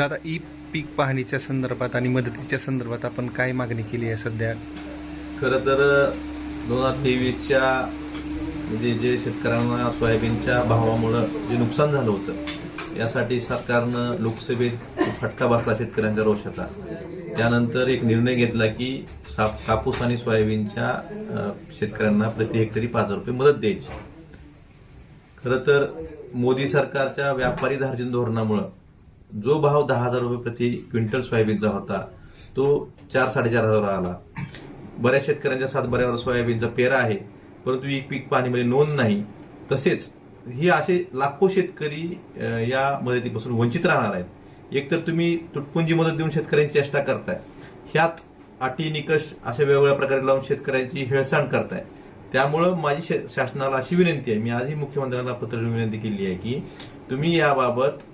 दादा ई पीक पाहणीच्या संदर्भात आणि मदतीच्या संदर्भात आपण काय मागणी केली आहे सध्या? खरं तर दोन हजार तेवीसच्या म्हणजे जे शेतकऱ्यांना सोयाबीनच्या भावामुळं जे नुकसान झालं होतं यासाठी सरकारनं लोकसभेत फटका बसला शेतकऱ्यांच्या रोषाचा. त्यानंतर एक निर्णय घेतला की साप कापूस आणि सोयाबीनच्या शेतकऱ्यांना प्रति हेक्टरी पाच हजार रुपये मदत द्यायची. खरं तर मोदी सरकारच्या व्यापारी धार्जिन धोरणामुळं जो भाव दहा हजार रुपये प्रति क्विंटल सोयाबीनचा होता तो चार साडेचार हजार आला. बऱ्याच शेतकऱ्यांच्या सातबाऱ्यावर सोयाबीनचा पेरा आहे परंतु ही पीक पाणीमध्ये नोंद नाही. तसेच ही असे लाखो शेतकरी या मदतीपासून वंचित राहणार आहेत. एकतर तुम्ही तुटपुंजी मदत देऊन शेतकऱ्यांची चेष्टा करताय ह्यात अटी निकष अशा वेगवेगळ्या प्रकारे लावून शेतकऱ्यांची हेळसांड करताय. त्यामुळं माझी शासनाला अशी विनंती आहे मी आजही मुख्यमंत्र्यांना पत्र विनंती केली आहे की तुम्ही याबाबत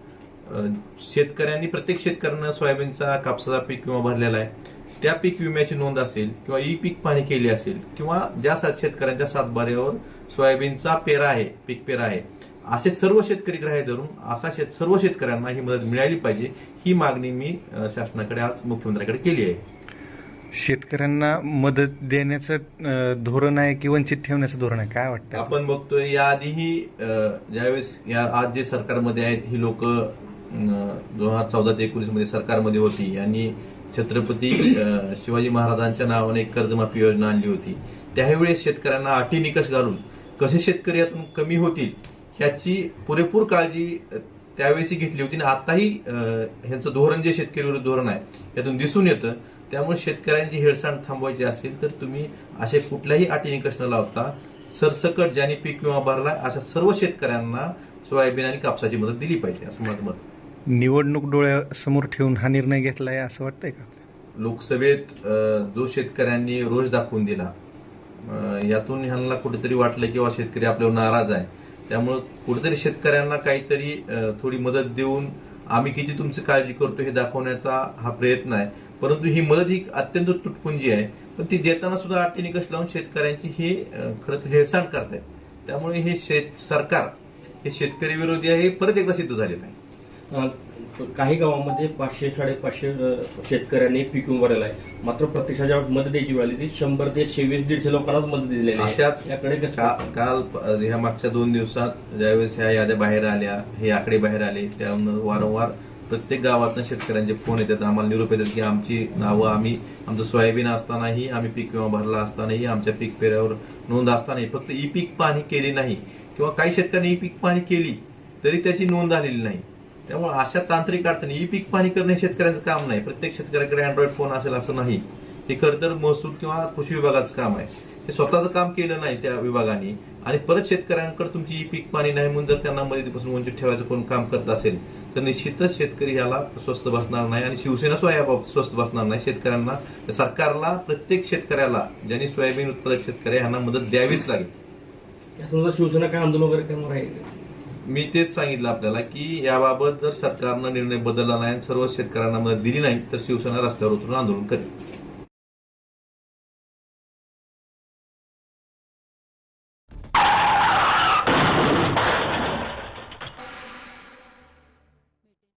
शेतकऱ्यांनी प्रत्येक शेतकऱ्यानं सोयाबीनचा कापसाचा पीक विमा भरलेला आहे. त्या पीक विम्याची नोंद असेल किंवा ई पीक पाणी केली असेल किंवा ज्या सात शेतकऱ्यांच्या सातबाऱ्यावर सोयाबीनचा पेरा आहे पीक पेरा आहे असे सर्व शेतकरी ग्राह्य धरून असा शेत सर्व शेतकऱ्यांना ही मदत मिळाली पाहिजे ही मागणी मी शासनाकडे आज मुख्यमंत्र्यांकडे केली आहे. शेतकऱ्यांना मदत देण्याचं धोरण आहे की वंचित ठेवण्याचं धोरण आहे? काय वाटतं आपण बघतोय याआधीही ज्यावेळेस या आज जे सरकारमध्ये आहेत ही लोक दोन हजार चौदा ते एकोणीसमध्ये सरकारमध्ये होती आणि छत्रपती अं, शिवाजी महाराजांच्या नावाने एक कर्जमाफी योजना आणली होती. त्यावेळेस शेतकऱ्यांना अटी निकष घालून कसे शेतकरी यातून कमी होतील ह्याची पुरेपूर काळजी त्यावेळेस घेतली होती आणि आताही ह्यांचं धोरण जे शेतकरी विरोधी धोरण आहे यातून दिसून येतं. त्यामुळे शेतकऱ्यांची हेळसांड थांबवायची असेल तर तुम्ही असे कुठल्याही अटी निकष न लावता सरसकट ज्यांनी पीक विमा भरला अशा सर्व शेतकऱ्यांना सोयाबीन आणि कापसाची मदत दिली पाहिजे असं माझं मत निवडणूक डोळ्यासमोर ठेवून हा निर्णय घेतला आहे असं वाटतंय का? लोकसभेत जो शेतकऱ्यांनी रोष दाखवून दिला यातून ह्यांना कुठेतरी वाटलं किंवा शेतकरी आपल्यावर नाराज आहे. त्यामुळं कुठेतरी शेतकऱ्यांना काहीतरी थोडी मदत देऊन आम्ही किती तुमची काळजी करतो हे दाखवण्याचा हा प्रयत्न आहे. परंतु ही मदत ही अत्यंत तुटपुंजी आहे. पण ती देताना सुद्धा अटी निकष लावून शेतकऱ्यांची हे खरं तर हेळसांड करतायत. त्यामुळे हे शेत सरकार हे शेतकरी विरोधी आहे हे परत एकदा सिद्ध झालेलं आहे. काही गावामध्ये पाचशे साडेपाचशे शेतकऱ्यांनी पीक विमा भरलेला आहे. मात्र प्रत्यक्षात ज्यावेळेस मदत द्यायची वेळ आली ती शंभर ते एकशे वीस दीडशे लोकांनाच मदत दिलेली आहे. अशाच याकडे काल ह्या मागच्या दोन दिवसात ज्यावेळेस ह्या याद्या बाहेर आल्या हे आकडे बाहेर आले त्यामुळे वारंवार प्रत्येक गावातनं शेतकऱ्यांचे फोन येतात. आम्हाला निरोप येतात की आमची नावं आम्ही आमचं सोयाबीन असतानाही आम्ही पीक विमा भरला असतानाही आमच्या पीक पेऱ्यावर नोंद असतानाही फक्त ई पीक पाहणी केली नाही. किंवा काही शेतकऱ्यांनी ई पीक पाहणी केली तरी त्याची नोंद झालेली नाही. त्यामुळे अशा तांत्रिक अडचणी ई पीक पाणी करणे शेतकऱ्यांचं काम नाही. प्रत्येक शेतकऱ्याकडे अँड्रॉइड फोन असेल असं नाही. हे खरं तर महसूल किंवा कृषी विभागाचं काम आहे. हे स्वतःचं काम केलं नाही त्या विभागाने आणि परत शेतकऱ्यांकडे तुमची ई पीक पाणी नाही म्हणून जर त्यांना मदतीपासून वंचित ठेवायचं कोण काम करत असेल तर निश्चितच शेतकरी ह्याला स्वस्त बसणार नाही आणि शिवसेना सुद्धा याबाबत स्वस्त बसणार नाही. शेतकऱ्यांना सरकारला प्रत्येक शेतकऱ्याला ज्यांनी सोयाबीन उत्पादक शेतकरी यांना ह्यांना मदत द्यावीच लागेल. शिवसेना काय आंदोलन वगैरे करणार आहे? मी तेच सांगितलं आपल्याला की याबाबत जर सरकारनं निर्णय बदलला नाही आणि सर्व शेतकऱ्यांना मदत दिली नाही तर शिवसेना रस्त्यावर उतरून आंदोलन करेल.